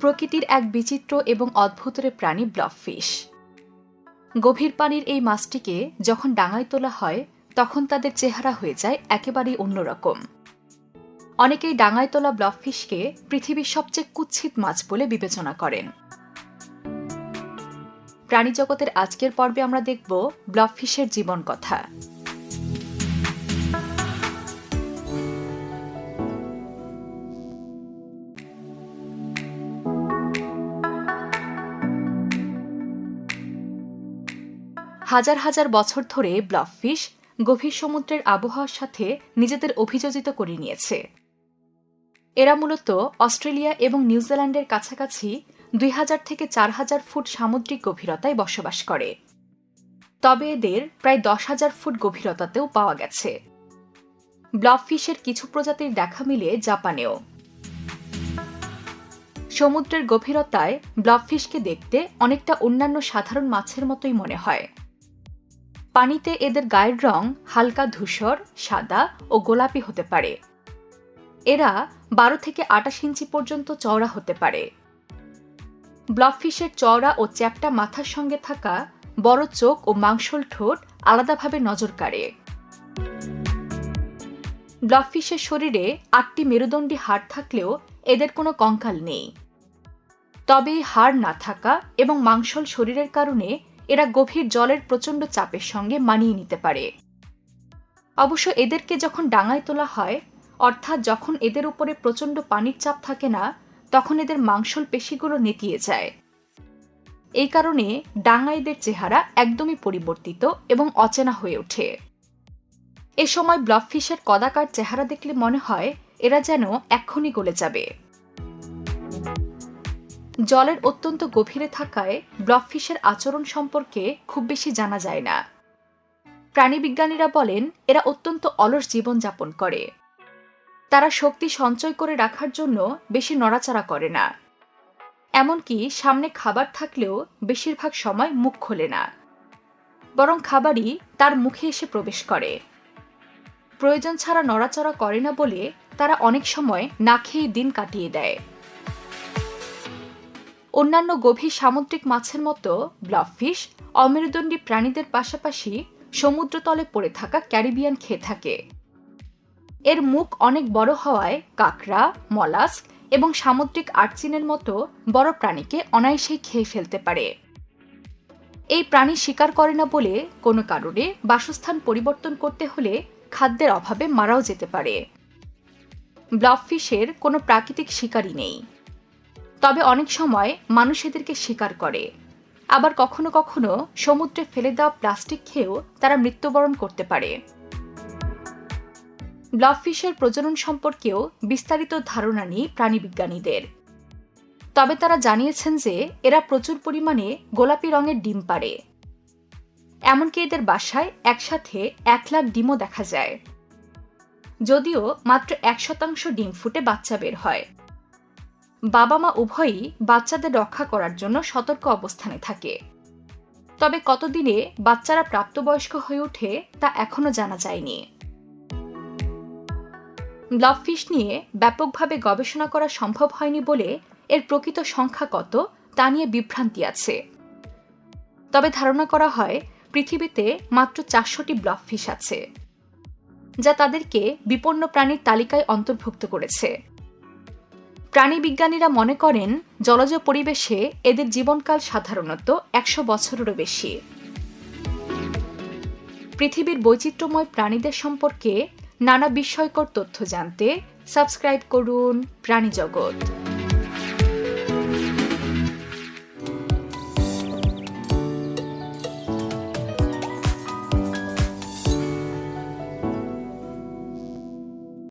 প্রকৃতির এক বিচিত্র এবং অদ্ভুতরে প্রাণী ব্লফিশ গভীর পানির এই মাছটিকে যখন ডাঙায় তোলা হয়, তখন তাদের চেহারা হয়ে যায় একেবারেই অন্যরকম। অনেকেই ডাঙায় তোলা ব্লফিশকে পৃথিবীর সবচেয়ে কুৎসিত মাছ বলে বিবেচনা করেন। প্রাণীজগতের আজকের পর্বে আমরা দেখব ব্লফিশের জীবন কথা। হাজার হাজার বছর ধরে ব্লফফিশ গভীর সমুদ্রের আবহাওয়ার সাথে নিজেদের অভিযোজিত করে নিয়েছে। এরা মূলত অস্ট্রেলিয়া এবং নিউজিল্যান্ডের কাছাকাছি দুই হাজার থেকে চার হাজার ফুট সামুদ্রিক গভীরতায় বসবাস করে। তবে এদের প্রায় দশ হাজার ফুট গভীরতাতেও পাওয়া গেছে। ব্লফফিশের কিছু প্রজাতির দেখা মিলে জাপানেও। সমুদ্রের গভীরতায় ব্লফফিশকে দেখতে অনেকটা অন্যান্য সাধারণ মাছের মতোই মনে হয়। পানিতে এদের গায়ের রং হালকা ধূসর, সাদা ও গোলাপি হতে পারে। এরা বারো থেকে আটাশ ইঞ্চি পর্যন্ত চওড়া হতে পারে। ব্লফফিশের চওড়া ও চ্যাপটা মাথার সঙ্গে থাকা বড় চোখ ও মাংসল ঠোঁট আলাদাভাবে নজর কাড়ে। ব্লফফিশের শরীরে আটটি মেরুদণ্ডী হাড় থাকলেও এদের কোনো কঙ্কাল নেই। তবে হাড় না থাকা এবং মাংসল শরীরের কারণে এরা গভীর জলের প্রচণ্ড চাপের সঙ্গে মানিয়ে নিতে পারে। অবশ্য এদেরকে যখন ডাঙায় তোলা হয়, অর্থাৎ যখন এদের উপরে প্রচণ্ড পানির চাপ থাকে না, তখন এদের মাংসল পেশিগুলো নেতিয়ে যায়। এই কারণে ডাঙাইদের চেহারা একদমই পরিবর্তিত এবং অচেনা হয়ে ওঠে। এ সময় ব্লফফিশের কদাকার চেহারা দেখলে মনে হয়, এরা যেন এক্ষুনি গলে যাবে। জলের অত্যন্ত গভীরে থাকায় ব্লফফিশের আচরণ সম্পর্কে খুব বেশি জানা যায় না। প্রাণীবিজ্ঞানীরা বলেন, এরা অত্যন্ত অলস জীবনযাপন করে। তারা শক্তি সঞ্চয় করে রাখার জন্য বেশি নড়াচড়া করে না। এমনকি সামনে খাবার থাকলেও বেশিরভাগ সময় মুখ খোলে না। বরং খাবারই তার মুখে এসে প্রবেশ করে। প্রয়োজন ছাড়া নড়াচড়া করে না বলে তারা অনেক সময় না খেয়ে দিন কাটিয়ে দেয়। অন্যান্য গভীর সামুদ্রিক মাছের মতো ব্লফফিশ অমেরুদণ্ডী প্রাণীদের পাশাপাশি সমুদ্রতলে পড়ে থাকা ক্যারিবিয়ান খেয়ে থাকে। এর মুখ অনেক বড় হওয়ায় কাঁকড়া, মলাস্ক এবং সামুদ্রিক আর্চিনের মতো বড় প্রাণীকে অনায়াসেই খেয়ে ফেলতে পারে। এই প্রাণী শিকার করে না বলে কোনো কারণে বাসস্থান পরিবর্তন করতে হলে খাদ্যের অভাবে মারাও যেতে পারে। ব্লফফিশের কোনো প্রাকৃতিক শিকারই নেই। তবে অনেক সময় মানুষ এদেরকে শিকার করে। আবার কখনো কখনো সমুদ্রে ফেলে দেওয়া প্লাস্টিক খেয়েও তারা মৃত্যুবরণ করতে পারে। ব্লফফিশের প্রজনন সম্পর্কেও বিস্তারিত ধারণা নেই প্রাণীবিজ্ঞানীদের। তবে তারা জানিয়েছেন যে, এরা প্রচুর পরিমাণে গোলাপি রঙের ডিম পারে এমনকি এদের বাসায় একসাথে এক লাখ ডিমও দেখা যায়। যদিও মাত্র এক শতাংশ ডিম ফুটে বাচ্চা বের হয়। বাবা মা উভয়ই বাচ্চাদের রক্ষা করার জন্য সতর্ক অবস্থানে থাকে। তবে কতদিনে বাচ্চারা প্রাপ্তবয়স্ক হয়ে ওঠে তা এখনও জানা যায়নি। ব্লবফিশ নিয়ে ব্যাপকভাবে গবেষণা করা সম্ভব হয়নি বলে এর প্রকৃত সংখ্যা কত তা নিয়ে বিভ্রান্তি আছে। তবে ধারণা করা হয়, পৃথিবীতে মাত্র চারশোটি ব্লবফিশ আছে, যা তাদেরকে বিপন্ন প্রাণীর তালিকায় অন্তর্ভুক্ত করেছে। প্রাণীবিজ্ঞানীরা মনে করেন, জলজ পরিবেশে এদের জীবনকাল সাধারণত একশো বছরেরও বেশি। পৃথিবীর বৈচিত্র্যময় প্রাণীদের সম্পর্কে নানা বিস্ময়কর তথ্য জানতে সাবস্ক্রাইব করুন প্রাণী জগৎ